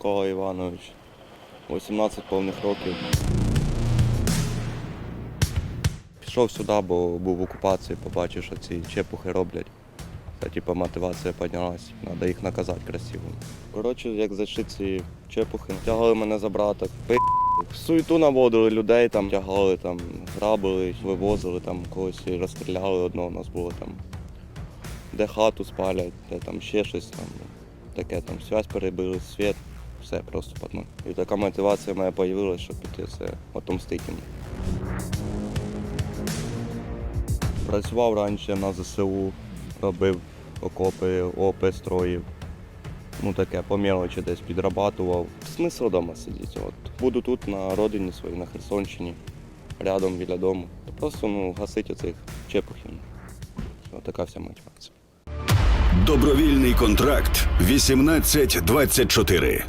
Микола Іванович. 18 повних років. Пішов сюди, бо був в окупації, побачив, що ці чепухи роблять. Та типу мотивація піднялась, треба їх наказати красиво. Коротше, як зайшли ці чепухи, тягали мене за брата, пи. Суету наводили людей, там тягали, там, грабили, вивозили, там когось розстріляли одного у нас було там. Де хату спалять, де там ще щось там. Таке там связь перебили, світ, все просто під ноль. І така мотивація моя з'явилася, щоб піти це отомстити. Працював раніше на ЗСУ, робив окопи, ОП строїв. Ну таке, по мелочі десь підрабатував. Смисл вдома сидіти. От. Буду тут на родині своїй, на Херсонщині, рядом біля дому. Просто ну, гасити оцих чепухів. Ось така вся мотивація. Добровільний контракт 1824.